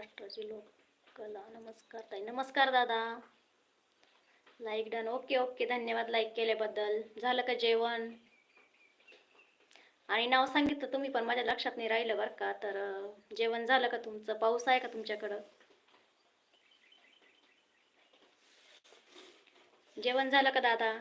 महाराष्ट्राची लोककला नमस्कार ताई. नमस्कार दादा. लाईक डन ओके ओके धन्यवाद लाईक केल्याबद्दल. झालं का जेवण? आणि नाव सांगितलं तुम्ही पण माझ्या लक्षात नाही राहिलं बरं का. तर जेवण झालं का तुमचं? पाऊस आहे का तुमच्याकडं? जेवण झालं का दादा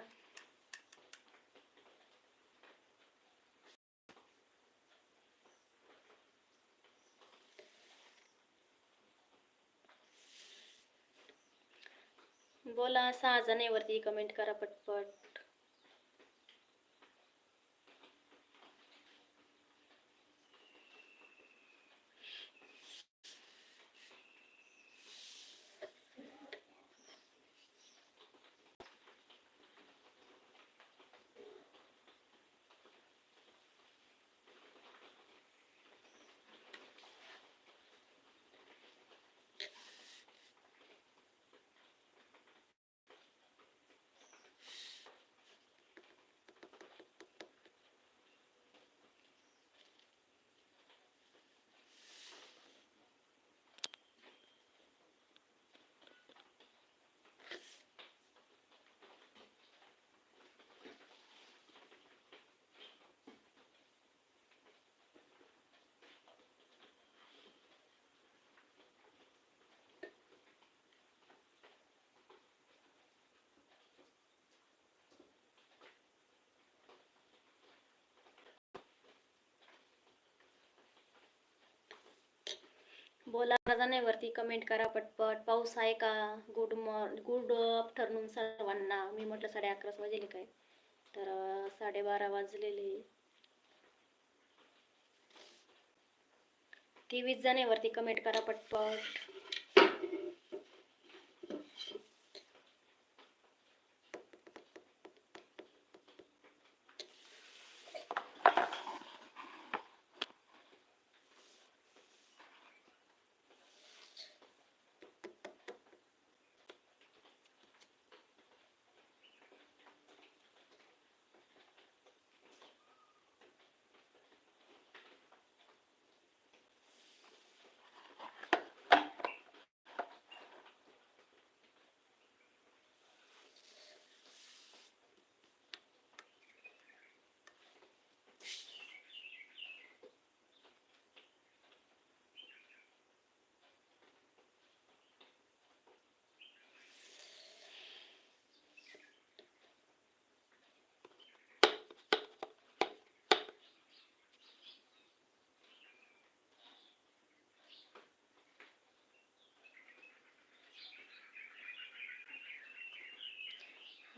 बोला सहा जणांवरती कमेंट करा पटपट. बोला जणांवरती कमेंट करा पटपट. पाऊस आहे का? गुड मॉर् गुड आफ्टरनून सर्वांना. मी म्हटलं साडे अकराच वाजले काय? तर साडेबारा वाजलेले. तेवीस जणांवरती कमेंट करा पटपट.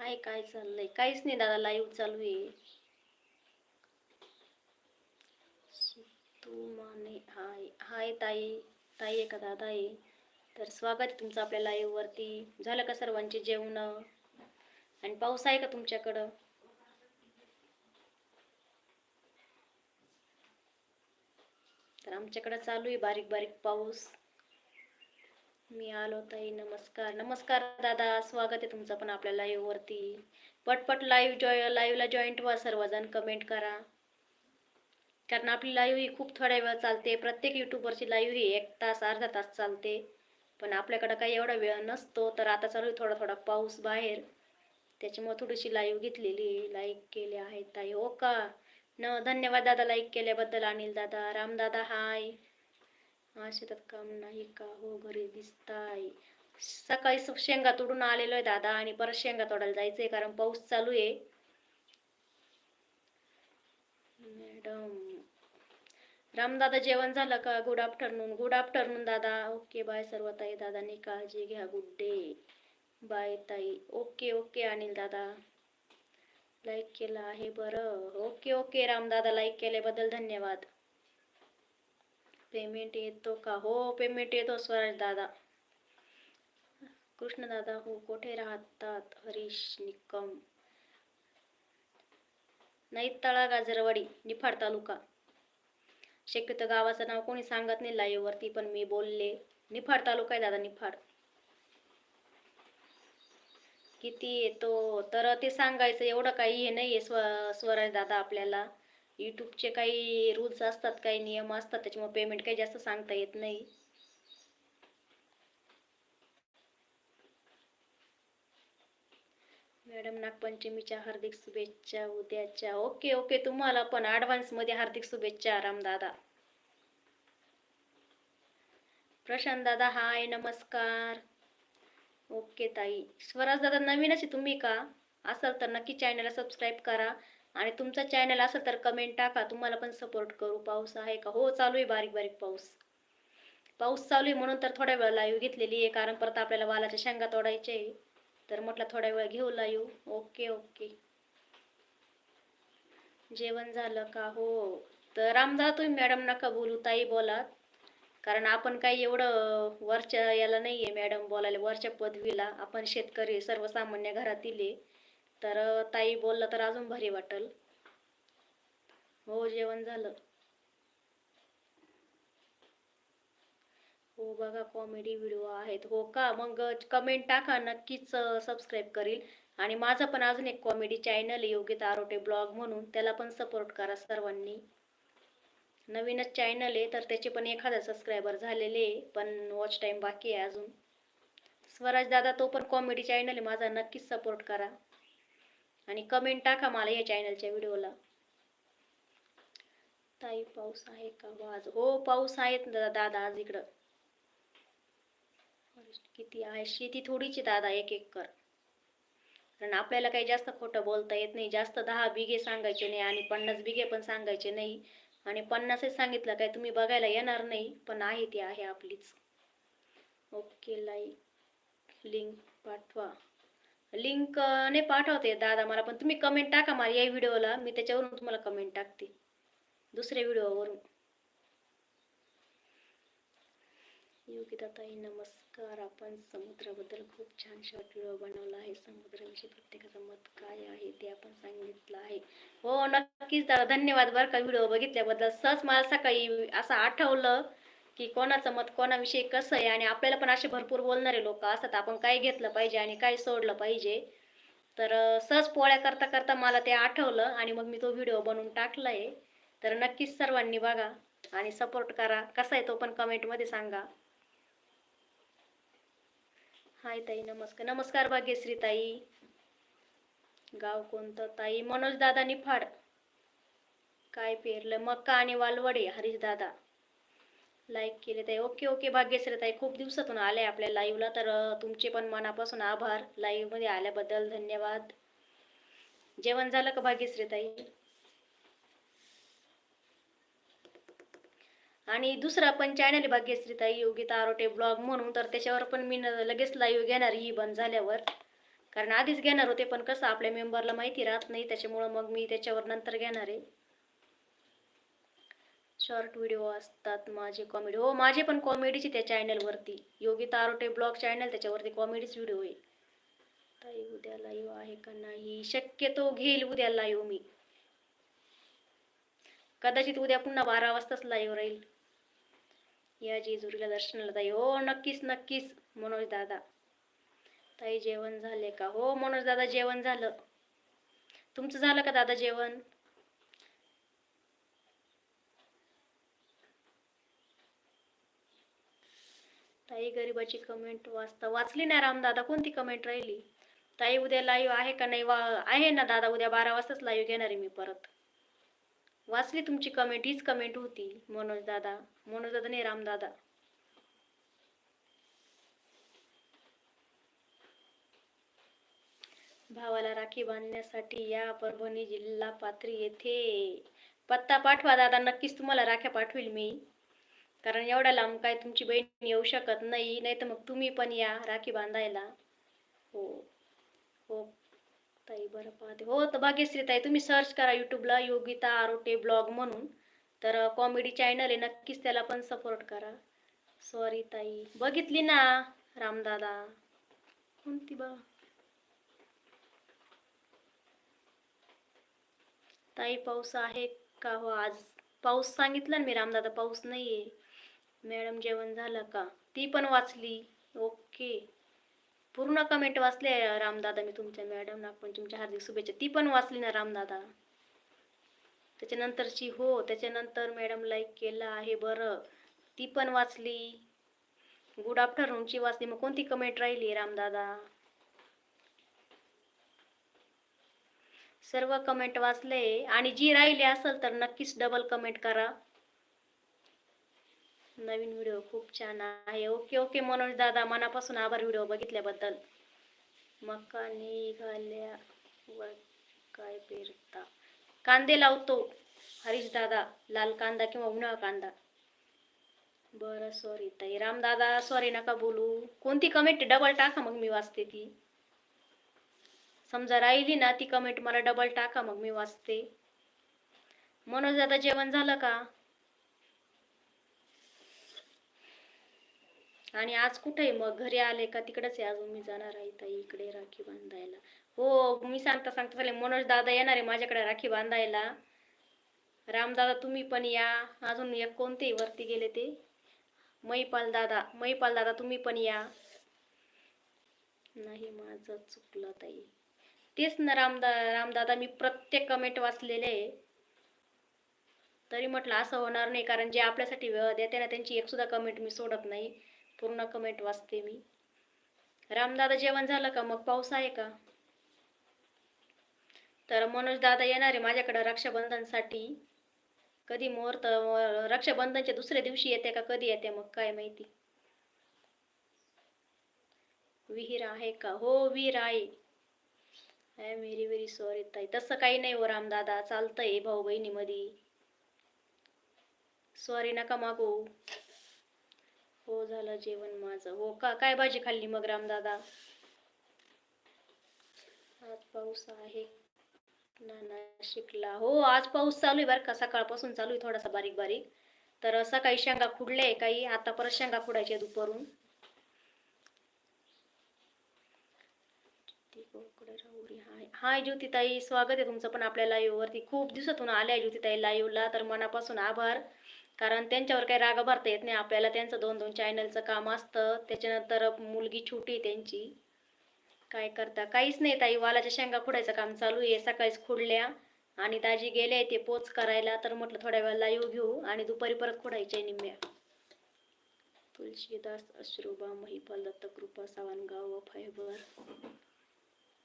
हाय काय चाललंय? काहीच नाही दादा लाईव्ह चालू आहे. तू माने हाय हाय ताई. ताई आहे का दादा आहे? तर स्वागत आहे तुमचं आपल्या लाईव्हवरती झालं का सर्वांचे जेवण? आणि पाऊस आहे का तुमच्याकडं? तर आमच्याकडं चालू आहे बारीक बारीक पाऊस. मी आलो ताई नमस्कार. नमस्कार दादा स्वागत आहे तुमचं पण आपल्या लाईव्ह वरती. पटपट लाईव्ह जॉय लाईव्हला जॉईंट व्हा सर्वजण कमेंट करा. कारण आपली लाईव्ह ही खूप थोड्या वेळ चालते. प्रत्येक युट्यूबरची लाईव्ह ही एक तास अर्धा तास चालते. पण आपल्याकडं काही एवढा वेळ नसतो तर आता चालू आहे थोडा थोडा पाऊस बाहेर. त्याच्यामुळे थोडीशी लाईव्ह घेतलेली लाईक केले आहेत ताई. हो का? न धन्यवाद दादा लाईक केल्याबद्दल. अनिल दादा रामदादा हाय शेतात काम नाही का? हो घरी दिसताय. सकाळी शेंगा तोडून आलेलो आहे दादा आणि परत शेंगा तोडायला जायचंय कारण पाऊस चालू आहे. मॅडम रामदादा जेवण झालं का? गुड आफ्टरनून गुड आफ्टरनून दादा. ओके बाय सर्व ताई. दादानी काळजी घ्या गुड डे. बाय ताई. ओके ओके अनिल दादा. लाईक केलं आहे बरं. Okay okay Ramdada. लाईक केल्याबद्दल धन्यवाद. पेमेंट येतो का? हो पेमेंट येतो स्वराज दादा. कृष्ण दादा हो कुठे राहतात? हरीश निकम. तळा गाजरवाडी निफाड तालुका. शक्यतो गावाचं नाव कोणी सांगत नाही live वरती पण मी बोलले निफाड तालुका आहे दादा निफाड. किती येतो? तर ते सांगायचं एवढं काही हे नाही आहे स्व स्वराज दादा आपल्याला. यूट्यूबचे काही रूल्स असतात काही नियम असतात त्याच्यामुळे पेमेंट काही जास्त सांगता येत नाही. मॅडम नागपंचमीच्या हार्दिक शुभेच्छा उद्याच्या. ओके ओके तुम्हाला पण ॲडव्हान्समध्ये हार्दिक शुभेच्छा रामदादा प्रशांत दादा हाय नमस्कार. ओके ताई. स्वराज दादा नवीन असे तुम्ही का? असाल तर नक्की चॅनलला सबस्क्राईब करा. आणि तुमचा चॅनल असेल तर कमेंट टाका. तुम्हाला पण सपोर्ट करू. पाऊस आहे का? हो चालू आहे बारीक बारीक पाऊस. पाऊस चालू आहे म्हणून तर थोड्या वेळ लाईव्ह घेतलेली आहे. कारण परत आपल्याला वालाच्या शेंगा तोडायचे आहे. तर म्हटलं थोड्या वेळ घेऊ लाईव्ह ओके ओके जेवण झालं का? हो. तर रामदा तुम्ही मॅडम नका बोलू. ताई बोला कारण आपण काही एवढं वरच्या याला नाही आहे मॅडम बोलायला. वरच्या पदवीला आपण शेतकरी सर्वसामान्य घरातील आहे. तर ताई बोललं तर अजून भारी वाटल. हो जेवण झालं. हो बघा कॉमेडी व्हिडिओ आहेत. हो का? मग कमेंट टाका. नक्कीच सबस्क्राईब करील. आणि माझं पण अजून एक कॉमेडी चॅनल आहे योगिता आरोटे ब्लॉग म्हणून. त्याला पण सपोर्ट करा सर्वांनी. नवीनच चॅनल आहे तर त्याचे पण एक हजार सबस्क्रायबर झालेले आहे पण वॉच टाईम बाकी आहे अजून. स्वराज दादा तो पण कॉमेडी चॅनल आहे. माझा नक्कीच सपोर्ट करा. आणि कमेंट टाका मला या चॅनलच्या व्हिडिओला ताई पाऊस आहे का? हो आज हो पाऊस आहेत ना दादा आज इकडं. किती आहे? शेती थोडीची दादा एक एक कर कारण आपल्याला काही जास्त खोटं बोलता येत नाही. जास्त दहा बिघे सांगायचे नाही आणि पन्नास बिघे पण सांगायचे नाही. आणि पन्नासच सांगितलं काय तुम्ही बघायला येणार नाही पण आहे ती आहे आपलीच. ओके लाईक लिंक पाठवा. लिंक नाही पाठवते दादा मला पण तुम्ही कमेंट टाका मला या व्हिडिओला. मी त्याच्यावरून तुम्हाला कमेंट टाकते. दुसऱ्या व्हिडिओवरून. योगी दाताई नमस्कार. आपण समुद्राबद्दल खूप छान शॉर्ट व्हिडिओ बनवला आहे. समुद्राविषयी प्रत्येकाचं मत काय आहे ते आपण सांगितलं आहे. हो नक्कीच दादा. धन्यवाद बरं का व्हिडिओ बघितल्याबद्दल. सहज मला सकाळी असं आठवलं. की कोणाचं मत कोणाविषयी कसं आहे आणि आपल्याला पण असे भरपूर बोलणारे लोक असतात. आपण काय घेतलं पाहिजे आणि काय सोडलं पाहिजे. तर सहज पोळ्या करता करता मला ते आठवलं आणि मग मी तो व्हिडिओ बनवून टाकला आहे तर नक्कीच सर्वांनी बघा आणि सपोर्ट करा. कसा आहे तो पण कमेंटमध्ये सांगा. हाय ताई नमस्कार. नमस्कार भाग्यश्री ताई. गाव कोणतं? ताई मनोज दादा निफाड. काय पेरलं? मक्का आणि वालवडे हरीश दादा. लाईक केले ताई. ओके ओके भाग्यश्री ताई खूप दिवसातून आले आपल्या लाईव्हला तर तुमचे पण मनापासून आभार. लाईव्हमध्ये आल्याबद्दल धन्यवाद. जेवण झालं का भाग्यश्री ताई? आणि दुसरा पण चॅनल भाग्यश्री ताई योगिता आरोटे ब्लॉग म्हणून. तर त्याच्यावर पण मी लगेच लाईव्ह घेणार ही बंद झाल्यावर. कारण आधीच घेणार होते पण कसं आपल्या मेंबरला माहिती राहत नाही त्याच्यामुळं मग मी त्याच्यावर नंतर घेणार आहे. शॉर्ट व्हिडिओ असतात माझे कॉमेडी हो माझे पण कॉमेडीचे त्या चॅनलवरती योगिता आरोटे ब्लॉग चॅनल त्याच्यावरती कॉमेडीच व्हिडिओ आहे. ताई उद्या लाईव्ह आहे का नाही? शक्यतो घेईल उद्या लाईव्ह मी. कदाचित उद्या पुन्हा बारा वाजताच लाईव्ह राहील. या जेजुरीला दर्शनाला ताई. हो नक्कीच नक्कीच मनोज दादा. ताई जेवण झाले का? हो मनोज दादा जेवण झालं. तुमचं झालं का दादा जेवण? ताई गरिबाची कमेंट वाचता वाचली ना रामदादा. कोणती कमेंट राहिली? ताई उद्या लाईव्ह आहे का नाही? वा आहे ना दादा उद्या बारा वाजताच लाईव्ह घेणार आहे मी परत. वाचली तुमची कमेंट हीच कमेंट होती मनोज दादा. मनोज दादा नाही रामदादा भावाला राखी बांधण्यासाठी या परभणी जिल्हा पात्री येथे. पत्ता पाठवा दादा नक्कीच तुम्हाला राख्या पाठवेल मी. कारण एवढ्या लांब काय तुमची बहीण येऊ शकत नाही नाही तर मग तुम्ही पण या राखी बांधायला. हो. हो ताई बरं पाहते. हो तर भाग्यश्री ताई तुम्ही सर्च करा यूट्यूबला योगिता आरोटे ब्लॉग म्हणून. तर कॉमेडी चॅनल आहे नक्कीच त्याला पण सपोर्ट करा. सॉरी ताई. बघितली ना रामदादा? कोणती बा? ताई पाऊस आहे का हो आज? पाऊस सांगितलं ना मी रामदादा पाऊस नाही आहे मॅडम जेवण झालं का? ती पण वाचली. ओके. पूर्ण कमेंट वाचले रामदादा मी तुमच्या मॅडम पण तुमच्या हार्दिक शुभेच्छा. ती पण वाचली ना रामदादा? त्याच्यानंतरची हो त्याच्यानंतर मॅडम लाईक केला आहे बरं. ती पण वाचली. गुड आफ्टरनूनची वाचली. मग कोणती कमेंट राहिली रामदादा? सर्व कमेंट वाचले. आणि जी राहिली असेल तर नक्कीच डबल कमेंट करा. नवीन व्हिडिओ खूप छान आहे. ओके ओके मनोज दादा मनापासून आभार व्हिडिओ बघितल्याबद्दल. मका निघाल्या व काय पेरता? कांदे लावतो हरीश दादा लाल कांदा किंवा उन्हाळा कांदा? बरं सॉरी ताई. रामदादा सॉरी नका बोलू. कोणती कमेंट डबल टाका मग मी वाचते ती. समजा राहिली ना ती कमेंट मला डबल टाका मग मी वाचते. मनोज दादा जेवण झालं का? आणि आज कुठे आहे? मग घरी आले का तिकडेच आहे अजून? मी जाणार आहे ताई इकडे राखी बांधायला. हो मी सांगता सांगता चालेल. मनोज दादा येणार आहे माझ्याकडे राखी बांधायला. रामदादा तुम्ही पण या. अजून एक कोणते वरती गेले ते. मैपाल दादा मैपाल दादा तुम्ही पण या. नाही माझं चुकलं ताई. तेच ना रामदा रामदादा मी प्रत्येक कमेंट वाचलेले आहे. तरी म्हटलं असं होणार नाही कारण जे आपल्यासाठी वेळ देते ना त्यांची एक सुद्धा कमेंट मी सोडत नाही. पूर्ण कमेंट वाचते मी. रामदादा जेवण झालं का? मग पाऊस आहे का? तर मनोज दादा येणार आहे माझ्याकडं रक्षाबंधनसाठी. कधी मुहूर्त रक्षाबंधनच्या दुसऱ्या दिवशी येते का? कधी येते? मग काय माहिती? विहीर आहे का? हो विहीर आहे. I am very very sorry ताई. तसं काही नाही हो रामदादा. चालतंय भाऊ बहिणीमध्ये सॉरी नका मागू. हो झालं जेवण माझं. हो का काय भाजी खाल्ली मग रामदादा? आज पाऊस आहे. ना शिकला. हो आज पाऊस चालू आहे बरं का. सकाळपासून चालू आहे थोडासा बारीक बारीक. तर सकाळी शेंगा खुडले काही. आता परत शेंगा खुडायच्या दुपारून. हाय ज्योतिताई. स्वागत आहे तुमचं पण आपल्या live वरती. खूप दिवसातून आल्या ज्योतिताई लाईव्हला तर मनापासून आभार. कारण त्यांच्यावर काही राग भरता येत नाही. आपल्याला त्यांचं दोन दोन चॅनलचं काम असतं. त्याच्यानंतर मुलगी छोटी आहे त्यांची. काय करता? काहीच नाही ताई. वालाच्या शेंगा खुडायचं काम चालू आहे. सकाळीच खुडल्या आणि दाजी गेले ते पोच करायला. तर म्हटलं थोड्या वेळेला येऊ घेऊ आणि दुपारी परत खुडायच्या निम्म्या. तुलसीदास अश्रुबा महिपाल दत्त कृपा सावंतगाव फायबर.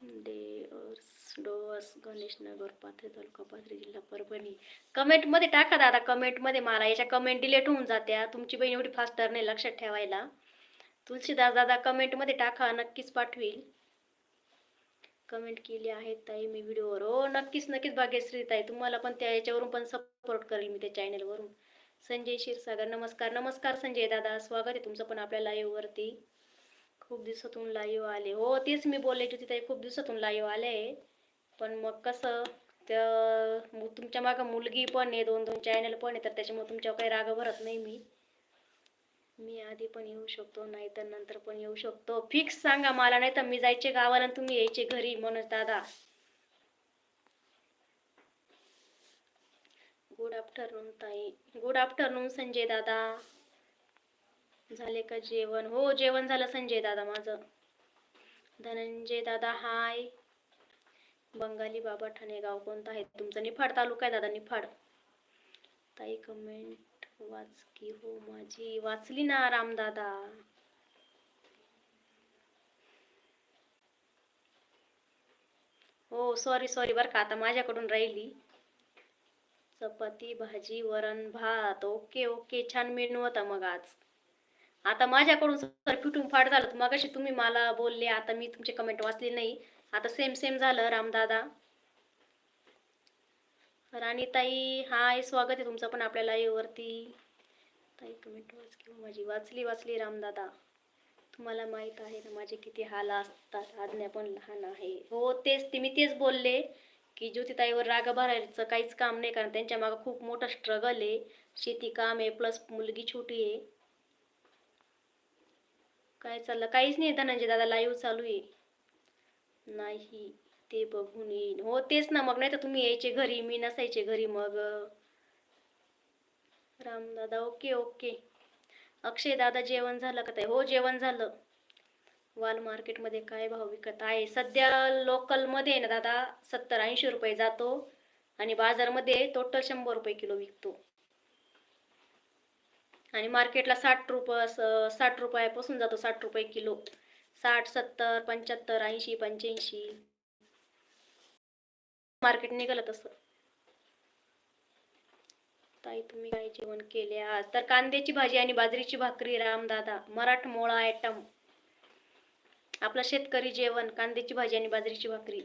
डेअर्स डोअर्स गणेशनगर पाथरी तालुका पाथरी जिल्हा परभणी. कमेंटमध्ये टाका दादा कमेंटमध्ये मला. याच्या कमेंट डिलेट होऊन जात्या. तुमची बहीण एवढी फास्टर नाही लक्षात ठेवायला. तुलसीदास दादा कमेंटमध्ये टाका नक्कीच पाठवील. कमेंट केली आहे ताई मी व्हिडिओवर. हो नक्कीच नक्कीच भाग्यश्री ताई तुम्हाला पण त्या याच्यावरून पण सपोर्ट करेल मी त्या चॅनलवरून संजय क्षीरसागर नमस्कार नमस्कार संजय दादा. स्वागत आहे तुमचं पण आपल्या लाईव्हवरती खूप दिवसातून लाईव्ह आले. हो तेच मी बोलले होती ताई खूप दिवसातून लाईव्ह आले. पण मग कसं तर मग तुमच्या मागं मुलगी पण आहे दोन दोन चॅनल पण आहे तर त्याच्यामुळे तुमच्यावर काही राग भरत नाही मी. मी आधी पण येऊ शकतो नाही तर नंतर पण येऊ शकतो. फिक्स सांगा मला नाही तर मी जायचे गावाला आणि तुम्ही यायचे घरी मनोज दादा. गुड आफ्टरनून ताई. गुड आफ्टरनून संजय दादा. झाले का जेवण? हो जेवण झालं संजय दादा माझं. धनंजय दादा हाय. बंगाली बाबा ठणेगाव कोणता कोणतं आहे तुमचं? निफाड तालुका आहे दादा निफाड. ताई कमेंट वाच की हो माझी. वाचली ना रामदादा हो सॉरी सॉरी बरं का आता माझ्याकडून राहिली. चपाती भाजी वरण भात. ओके ओके छान मेनू होता मग आज. आता माझ्याकडून सर फिटून फाट झालं. मग अशी तुम्ही मला बोलले आता मी तुमचे कमेंट वाचली नाही. आता सेम सेम झालं रामदादा राणीताई हाय स्वागत आहे तुमचं पण आपल्या लाईव्हवरती ताई कमेंट वाच किंवा माझी वाचली वाचली रामदादा तुम्हाला माहीत आहे ना माझे किती हाल असतात. आज्ञा पण लहान आहे. हो तेच ते मी तेच बोलले की ज्योतिताईवर राग भरायचं काहीच काम नाही कारण त्यांच्या मागं खूप मोठं स्ट्रगल आहे. शेती काम आहे प्लस मुलगी छोटी आहे. काय चाललं? काहीच नाही धनंजय दादा लाईव्ह चालू आहे. नाही ते बघून येईन. हो तेच ना मग नाही तर तुम्ही यायचे घरी मी नसायचे घरी मग. रामदादा ओके ओके अक्षय दादा जेवण झालं का ताई? हो जेवण झालं. वाल मार्केटमध्ये काय भाव विकत आहे? सध्या लोकलमध्ये ना दादा सत्तर ऐंशी रुपये जातो आणि बाजारमध्ये टोटल शंभर रुपये किलो विकतो. आणि मार्केटला साठ रुपये साठ रुपयापासून जातो साठ रुपये किलो. साठ सत्तर पंच्याहत्तर ऐंशी पंच्याऐंशी. मार्केट निघालं तसं. ताई तुम्ही काय जेवण केले आज? तर कांद्याची भाजी आणि बाजरीची भाकरी रामदादा. मराठमोळा आयटम आपला शेतकरी जेवण कांद्याची भाजी आणि बाजरीची भाकरी.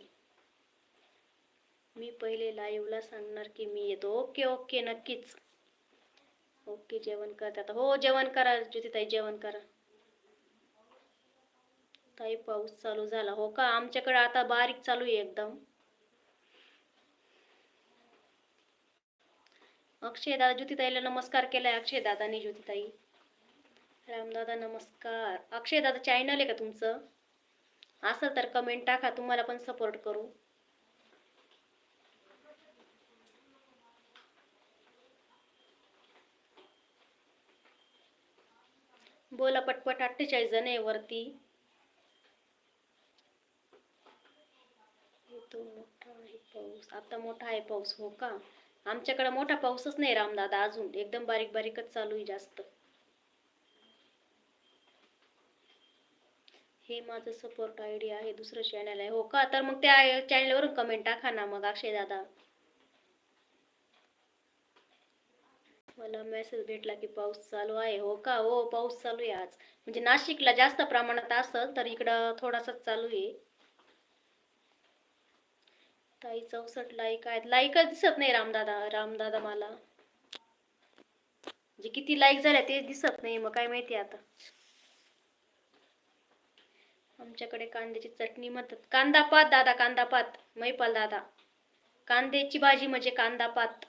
मी पहिले लाईव्हला सांगणार की मी येतो. ओके ओके नक्कीच. हो ओके जेवण करतात हो जेवण करा ज्योतिताई जेवण करा. ताई पाऊस चालू झाला. हो का? आमच्याकडे आता बारीक चालू आहे एकदम. अक्षय दादा ज्योतिताईला नमस्कार केलाय. अक्षय दादाने ज्योतिताई. रामदादा नमस्कार. अक्षय दादा चॅनल आहे का तुमचं? असेल तर कमेंट टाका. तुम्हाला पण सपोर्ट करू. बोला पटपट अठ्ठेचाळीस जण आहे वरती. मोठा आहे पाऊस. आता मोठा आहे पाऊस हो का? आमच्याकडे मोठा पाऊसच नाही रामदादा अजून. एकदम बारीक बारीकच चालू आहे जास्त. हे माझं सपोर्ट आयडिया आहे. दुसरं चॅनल आहे. हो का? तर मग त्या चॅनलवरून कमेंट टाका ना मग अक्षय दादा. मला मेसेज भेटला की पाऊस चालू आहे. हो का? हो पाऊस चालू आहे आज. म्हणजे नाशिकला जास्त प्रमाणात असल तर इकडं थोडासाच चालू आहे. ताई चौसष्ट लाईक आहेत. लाईकच दिसत नाही रामदादा. रामदादा मला. म्हणजे किती लाईक झाल्या ते दिसत नाही. मग काय माहिती आता. आमच्याकडे कांद्याची चटणी म्हणतात. कांदा पात दादा कांदा पात. मैपाल दादा. कांद्याची भाजी म्हणजे कांदा पात.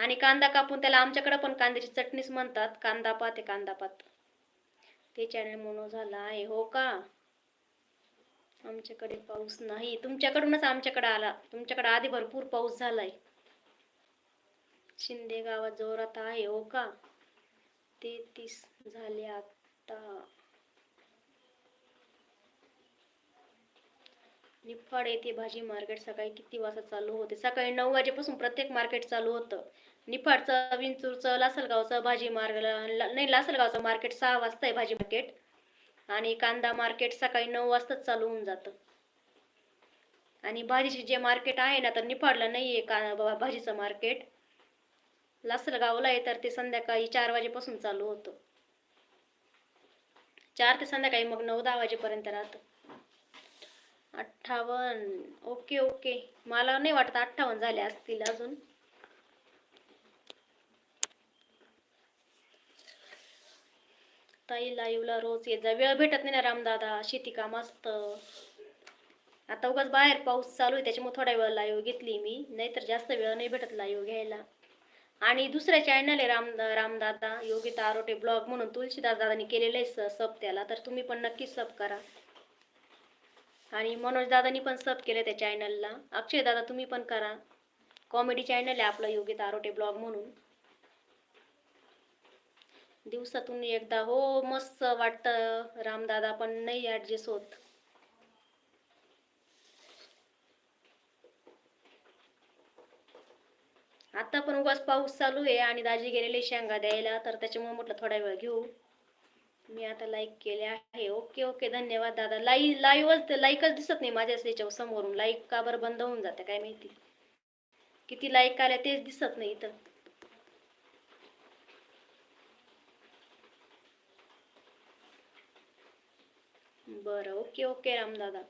आणि कांदा कापून त्याला आमच्याकडं पण कांद्याची चटणीच म्हणतात. कांदा पात आहे कांदा पात. ते चॅनल मोनो झाला आहे हो का? आमच्याकडे पाऊस नाही. तुमच्याकडूनच आमच्याकडे आला. तुमच्याकडे आधी भरपूर पाऊस झालाय. शिंदे गावात जोरात आहे हो का? तेहतीस झाले आता. निफाड येथे भाजी मार्केट सकाळी किती वाजता चालू होते? सकाळी नऊ वाजेपासून प्रत्येक मार्केट चालू होतं. निफाडचं विंचूरचं लासलगावचं भाजी मार्ग नाही लासलगावचं मार्केट सहा वाजता आहे भाजी मार्केट. आणि कांदा मार्केट सकाळी नऊ वाजताच चालू होऊन जातं. आणि भाजीचे जे मार्केट आहे ना तर निफाडला नाही आहे का बा- भाजीचं मार्केट. लासलगावला आहे तर ते संध्याकाळी चार वाजेपासून चालू होतं. चार ते संध्याकाळी मग नऊ दहा वाजेपर्यंत राहतं. अठ्ठावन्न ओके ओके. मला नाही वाटत अठ्ठावन्न झाले असतील अजून. ताई लाईव्हला रोज येत जा. वेळ भेटत नाही ना रामदादा शेती काम असतं. आता उगाच बाहेर पाऊस चालू आहे त्याच्यामुळे थोडा वेळ लाईव्ह घेतली मी. नाहीतर जास्त वेळ नाही भेटत लाईव्ह घ्यायला. आणि दुसऱ्या चॅनल आहे राम रामदादा योगिता आरोटे ब्लॉग म्हणून तुलसीदास दादानी केलेलं आहे सब त्याला. तर तुम्ही पण नक्कीच सब करा. आणि मनोज दादानी पण सब केलं त्या चॅनलला अक्षय दादा तुम्ही पण करा. कॉमेडी चॅनल आहे आपलं योगिता आरोटे ब्लॉग म्हणून. दिवसातून एकदा. हो मस्त वाटतं. रामदादा पण नाही ॲडजस्ट होत. आता पण उगाच पाऊस चालू आहे आणि दाजी गेलेले शेंगा द्यायला तर त्याच्यामुळे म्हटलं थोडा वेळ घेऊ. मी आता लाईक केले आहे. ओके ओके धन्यवाद दादा. लाई लाईव्हच लाईकच दिसत नाही माझ्या याच्यावर समोरून. लाईक का बरं बंद होऊन जाते काय माहिती. किती लाईक आल्या तेच दिसत नाही इथं. बरं ओके ओके रामदादा.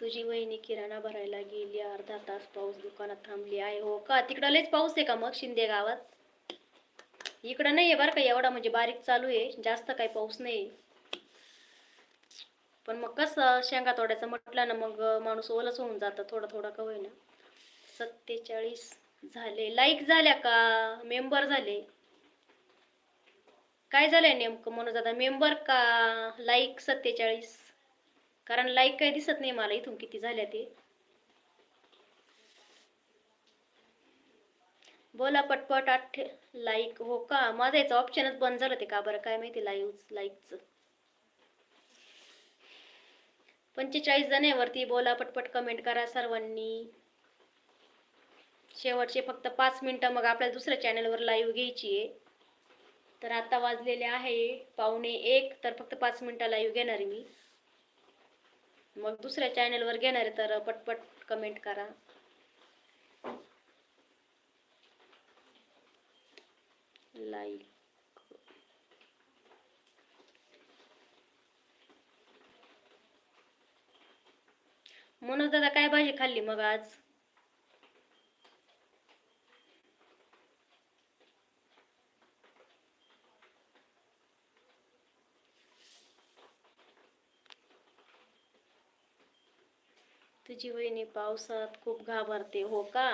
तुझी वहिनी किराणा भरायला गेली अर्धा तास पाऊस दुकानात थांबली आहे. हो का? तिकडं लयच पाऊस आहे का मग शिंदे गावात? इकडं नाही आहे बरं का एवढा म्हणजे बारीक चालू आहे. जास्त काही पाऊस नाही पण मग कसं शेंगा तोडायचं म्हटलं ना मग माणूस ओलच होऊन जातं थोडं थोडं का होईना. सत्तेचाळीस झाले. लाईक झाल्या का? मेंबर झाले. काय झालंय नेमकं म्हणून दादा मेंबर का? लाईक सत्तेचाळीस? कारण लाईक काही दिसत नाही मला इथून किती झाल्या ते. बोला पटपट आठ लाईक हो का? माझं याचं ऑप्शनच बंद झालं ते का बरं? काय माहिती लाईव्ह लाईकचं पंचेचाळीस जण आहे वरती. बोला पटपट कमेंट करा सर्वांनी. शेवटचे फक्त पाच मिनटं. मग आपल्याला दुसऱ्या चॅनलवर लाईव्ह घ्यायची आहे. तर आता वाजलेले आहे पावणे एक तर फक्त पाच मिनिटाला येऊ घेणार मी. मग दुसऱ्या चॅनलवर घेणार आहे तर पटपट कमेंट करा. लाईक मनोज दादा काय भाजी खाल्ली मग आज? तुझी वहिनी पावसात खूप घाबरते हो का?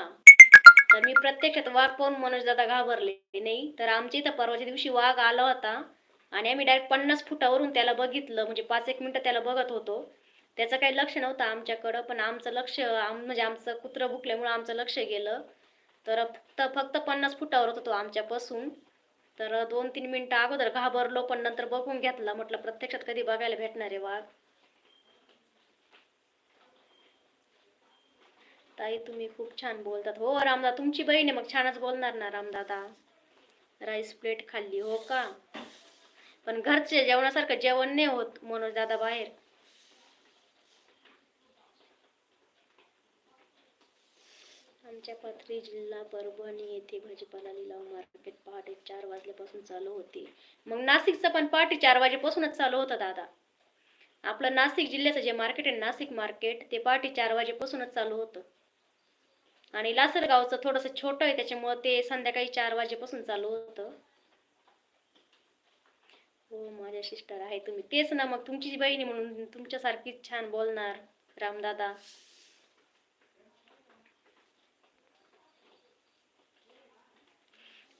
तर मी प्रत्यक्षात वाघ पाहून मनोज दादा घाबरले. नाही तर आमच्या इथं परवाच्या दिवशी वाघ आला होता आणि आम्ही डायरेक्ट पन्नास फुटावरून त्याला बघितलं म्हणजे पाच एक मिनिटं त्याला बघत होतो. त्याचं काही लक्ष नव्हतं आमच्याकडं पण आमचं लक्ष आम म्हणजे आमचं कुत्रं भुकल्यामुळं आमचं लक्ष गेलं. तर फक्त फक्त पन्नास फुटावर होतो तो आमच्यापासून. तर दोन तीन मिनटं अगोदर घाबरलो पण नंतर बघून घेतला. म्हटलं प्रत्यक्षात कधी बघायला भेटणार आहे वाघ? ताई तुम्ही खूप छान बोलतात. हो रामदा तुमची बहीण आहे मग छानच बोलणार ना रामदादा. राईस प्लेट खाल्ली हो का? पण घरचे जेवणासारखं जेवण नाही होत मनोज दादा बाहेर. आमच्या पाथरी जिल्हा परभणी येथे भाजीपाला लिलाव मार्केट पहाटे चार वाजल्यापासून चालू होते. मग नाशिकचं पण पहाटे चार वाजेपासूनच चालू होतं दादा. आपलं नाशिक जिल्ह्याचं जे मार्केट आहे नाशिक मार्केट ते पहाटे चार वाजेपासूनच चालू होतं. आणि लासलगावचं थोडंसं छोटं आहे त्याच्यामुळं ते संध्याकाळी चार वाजेपासून चालू होतं. हो माझ्या सिस्टर आहे तुम्ही. तेच ना मग तुमची बहिणी म्हणून तुमच्यासारखीच छान बोलणार रामदादा.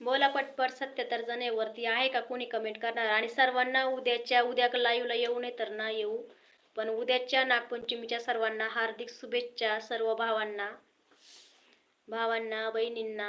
बोला पटपट सत्याहत्तर जण वरती आहे का? कोणी कमेंट करणार? आणि सर्वांना उद्याच्या उद्या लाईव्हला येऊ नये तर ना येऊ. पण उद्याच्या नागपंचमीच्या सर्वांना हार्दिक शुभेच्छा सर्व भावांना. भावांना बहिणींना